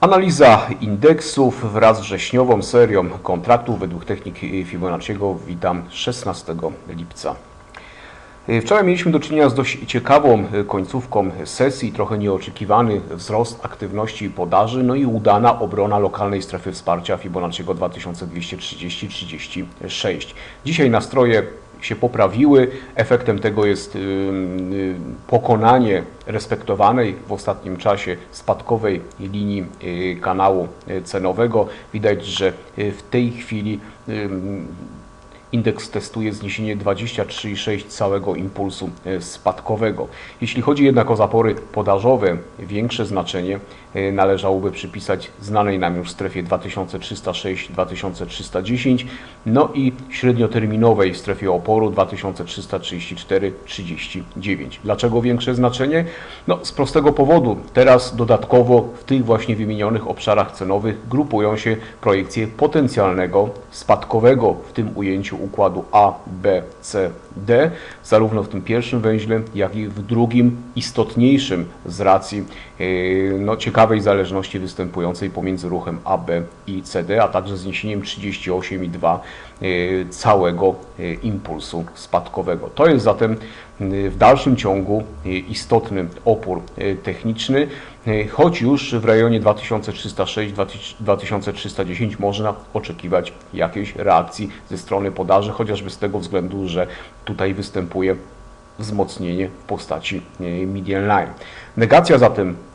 Analiza indeksów wraz z wrześniową serią kontraktów według technik Fibonacciego witam 16 lipca. Wczoraj mieliśmy do czynienia z dość ciekawą końcówką sesji, trochę nieoczekiwany wzrost aktywności podaży, no i udana obrona lokalnej strefy wsparcia Fibonacciego 2230-36. Dzisiaj nastroje się poprawiły. Efektem tego jest y, y, pokonanie respektowanej w ostatnim czasie spadkowej linii y, kanału cenowego. Widać, że w tej chwili Indeks testuje zniesienie 23,6 całego impulsu e, spadkowego. Jeśli chodzi jednak o zapory podażowe, większe znaczenie e, należałoby przypisać znanej nam już strefie 2306-2310, no i średnioterminowej strefie oporu 2334-39. Dlaczego większe znaczenie? No z prostego powodu. Teraz dodatkowo w tych właśnie wymienionych obszarach cenowych grupują się projekcje potencjalnego spadkowego w tym ujęciu układu A, B, C, D, zarówno w tym pierwszym węźle, jak i w drugim, istotniejszym z racji yy, no, ciekawej zależności występującej pomiędzy ruchem AB i CD, a także zniesieniem 38,2 yy, całego yy, impulsu spadkowego. To jest zatem w dalszym ciągu istotny opór techniczny, choć już w rejonie 2306-2310 można oczekiwać jakiejś reakcji ze strony podaży, chociażby z tego względu, że tutaj występuje wzmocnienie w postaci median line. Negacja zatem Y,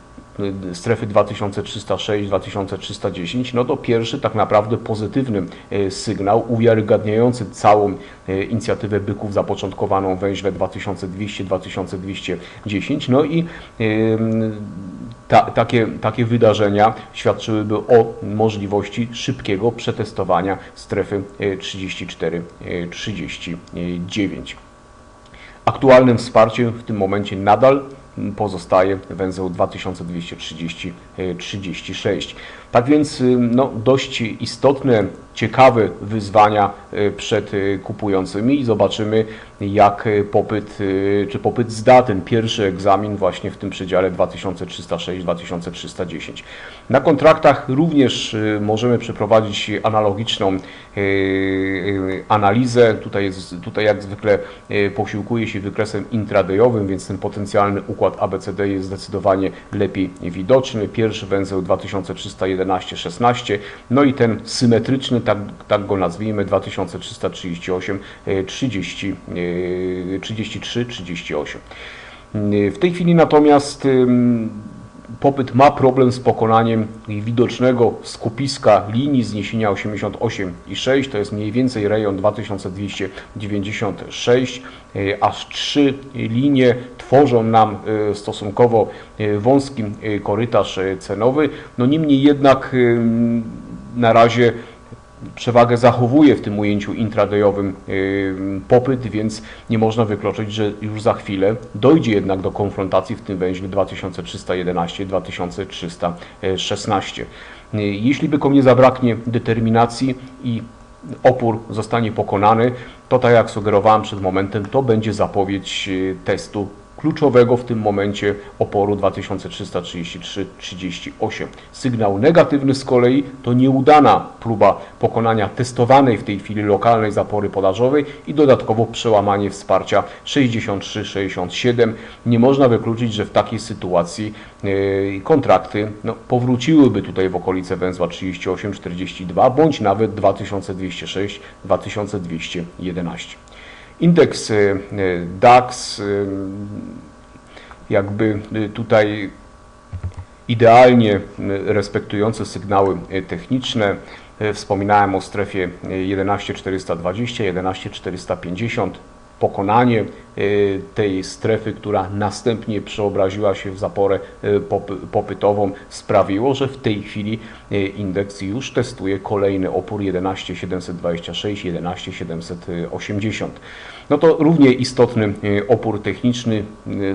strefy 2306-2310, no to pierwszy tak naprawdę pozytywny y, sygnał uwiarygadniający całą y, inicjatywę byków zapoczątkowaną węźle 2200-2210. No i ta, takie, takie wydarzenia świadczyłyby o możliwości szybkiego przetestowania strefy 34-39. Aktualnym wsparciem w tym momencie nadal pozostaje węzeł 2230-36. Tak więc no, dość istotne, ciekawe wyzwania y, przed y, kupującymi i zobaczymy jak popyt, y, czy popyt zda ten pierwszy egzamin właśnie w tym przedziale 2306-2310. Na kontraktach również możemy przeprowadzić analogiczną analizę. Tutaj, jest, tutaj jak zwykle posiłkuje się wykresem intradayowym, więc ten potencjalny układ ABCD jest zdecydowanie lepiej widoczny. Pierwszy węzeł 2311 11, 16, no i ten symetryczny, tak, tak go nazwijmy, 2338, 30, 33, 38. W tej chwili natomiast popyt ma problem z pokonaniem widocznego skupiska linii zniesienia 88,6, to jest mniej więcej rejon 2296, e, aż trzy linie tworzą nam stosunkowo wąski korytarz cenowy. No niemniej jednak na razie przewagę zachowuje w tym ujęciu intradayowym popyt, więc nie można wykluczyć, że już za chwilę dojdzie jednak do konfrontacji w tym węźle 2311-2316. Jeśli by komuś zabraknie determinacji i opór zostanie pokonany, to tak jak sugerowałem przed momentem, to będzie zapowiedź testu kluczowego w tym momencie oporu 2333-38. Sygnał negatywny z kolei to nieudana próba pokonania testowanej w tej chwili lokalnej zapory podażowej i dodatkowo przełamanie wsparcia 63-67. Nie można wykluczyć, że w takiej sytuacji yy, kontrakty no, powróciłyby tutaj w okolice węzła 38-42 bądź nawet 2206-2211. Indeks y, y, DAX y, jakby tutaj idealnie respektujące sygnały techniczne. Wspominałem o strefie 11420, 11450 pokonanie y, tej strefy, która następnie przeobraziła się w zaporę y, popytową, sprawiło, że w tej chwili y, indeks już testuje kolejny opór 11726, 11780. No to równie istotny opór techniczny,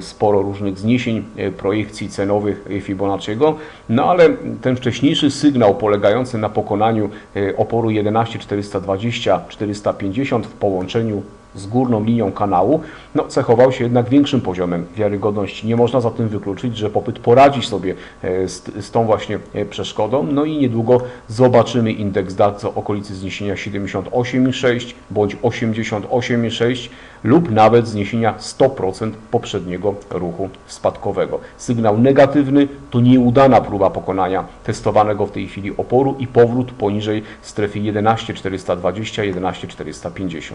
sporo różnych zniesień projekcji cenowych Fibonacciego, no ale ten wcześniejszy sygnał polegający na pokonaniu oporu 11420, 450 w połączeniu z górną linią kanału, no, cechował się jednak większym poziomem wiarygodności. Nie można zatem wykluczyć, że popyt poradzi sobie e, z, z tą właśnie e, przeszkodą, no i niedługo zobaczymy indeks DAX o okolicy zniesienia 78,6 bądź 88,6 lub nawet zniesienia 100% poprzedniego ruchu spadkowego. Sygnał negatywny to nieudana próba pokonania testowanego w tej chwili oporu i powrót poniżej strefy 11,420-11,450.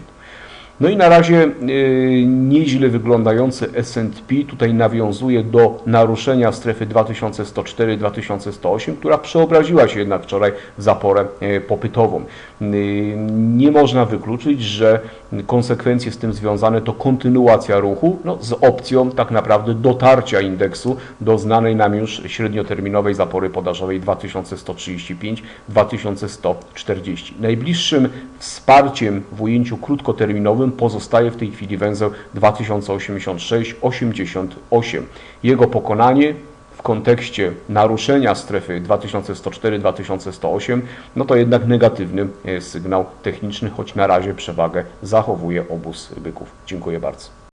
No i na razie y, nieźle wyglądający S&P tutaj nawiązuje do naruszenia strefy 2104-2108, która przeobraziła się jednak wczoraj w zaporę y, popytową. Y, Nie można wykluczyć, że konsekwencje z tym związane to kontynuacja ruchu no, z opcją tak naprawdę dotarcia indeksu do znanej nam już średnioterminowej zapory podażowej 2145-2140. Najbliższym wsparciem w ujęciu krótkoterminowym pozostaje w tej chwili węzeł 2086-88. Jego pokonanie w kontekście naruszenia strefy 2104-2108, no to jednak negatywny e, sygnał techniczny, choć na razie przewagę zachowuje obóz byków. Dziękuję bardzo.